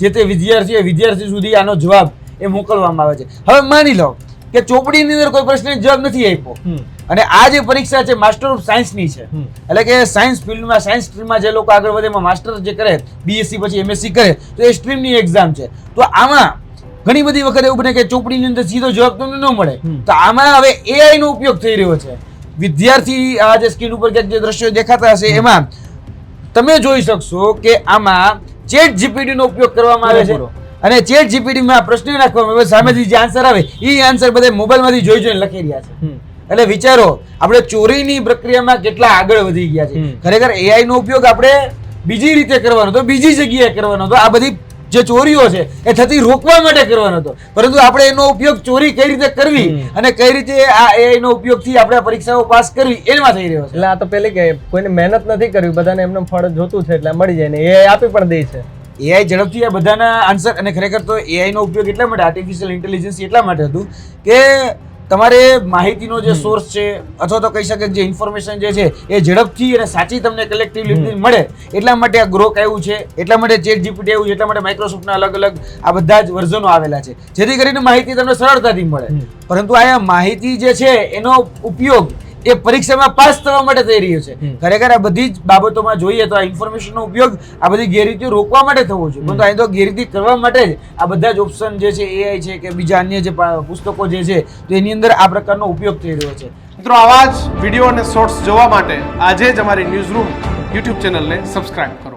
જે તે વિદ્યાર્થી હોય, વિદ્યાર્થી સુધી આનો જવાબ એ મોકલવામાં આવે છે. હવે માની લો કે ચોપડીની અંદર કોઈ પ્રશ્ન જવાબ નથી આપ્યો. અને આ જે પરીક્ષા છે માસ્ટર ઓફ સાયન્સની છે. એટલે કે સાયન્સ ફિલ્ડમાં સાયન્સ સ્ટ્રીમમાં જે લોકો આગળ વધે એમાં માસ્ટર જે કરે બીએસસી પછી એમએસસી કરે તો એ સ્ટ્રીમની એક્ઝામ છે. તો આમાં ઘણી બધી વખત એવું બને કે ચોપડીની અંદર સીધો જવાબ તમને ન મળે. તો આમાં હવે એઆઈનો ઉપયોગ થઈ રહ્યો છે. વિદ્યાર્થી આ જે સ્ક્રીન ઉપર જે દ્રશ્યો દેખાતા હશે એમાં તમે જોઈ શકશો કે આમાં ચેટ જીપીટી નો ઉપયોગ કરવામાં આવે છે? અને ચેટ જીપીટી માં પ્રશ્ન નાખવામાં આવે સામેથી જે આન્સર આવે એ આન્સર બધા મોબાઈલમાંથી જોઈ જોઈને લખી રહ્યા છે. એટલે વિચારો આપણે ચોરીની પ્રક્રિયામાં કેટલા આગળ વધી ગયા છે. ખરેખર એઆઈ નો ઉપયોગ આપણે બીજી રીતે કરવાનો હતો બીજી જગ્યાએ કરવાનો હતો આ બધી જે ચોરીઓ છે એ થતી રોકવા માટે કરવાનો હતો. પરંતુ આપણે એનો ઉપયોગ ચોરી કઈ રીતે કરવી અને કઈ રીતે આ એઆઈ નો ઉપયોગથી આપણે પરીક્ષાઓ પાસ કરવી એમાં થઈ રહ્યો છે. એટલે આ તો પેલી કે કોઈને મહેનત નથી કરવી બધાને એમને ફળ જોતું છે એટલે મળી જાય ને એ આપી પણ દે છે. એઆઈ ઝડપથી આ બધાના આન્સર અને ખરેખર તો એઆઈ નો ઉપયોગ એટલા માટે આર્ટિફિશિયલ ઇન્ટેલિજન્સ એટલા માટે હતું કે તમારે માહિતીનો જે સોર્સ છે અથવા તો કહી શકે જે ઇન્ફોર્મેશન જે છે એ ઝડપથી અને સાચી તમને કલેક્ટિવલી મળે. એટલા માટે આ ગ્રોક આવ્યું છે એટલા માટે ચેટ જીપીટી આવ્યું છે એટલા માટે માઇક્રોસોફ્ટના અલગ અલગ આ બધા જ વર્ઝનો આવેલા છે. જેથી કરીને માહિતી તમને સરળતાથી મળે. પરંતુ આ માહિતી જે છે એનો ઉપયોગ એ પરીક્ષામાં પાસ થવા માટે થઈ રહ્યો છે. ખરેખર આ બધી જ બાબતોમાં જોઈએ તો આ ઇન્ફોર્મેશનનો ઉપયોગ આ બધી ગેરરીતિઓ રોકવા માટે થવો જોઈએ. પરંતુ અહીં તો ગેરરીતિ કરવા માટે જ આ બધા જ ઓપ્શન જે છે એઆઈ છે કે બીજા અન્ય જે પુસ્તકો જે છે તો એની અંદર આ પ્રકારનો ઉપયોગ થઈ રહ્યો છે. મિત્રો આવા જ વીડિયો અને શોર્ટ્સ જોવા માટે આજે જ અમારી ન્યૂઝ રૂમ યુટ્યુબ ચેનલને સબસ્ક્રાઇબ કરો.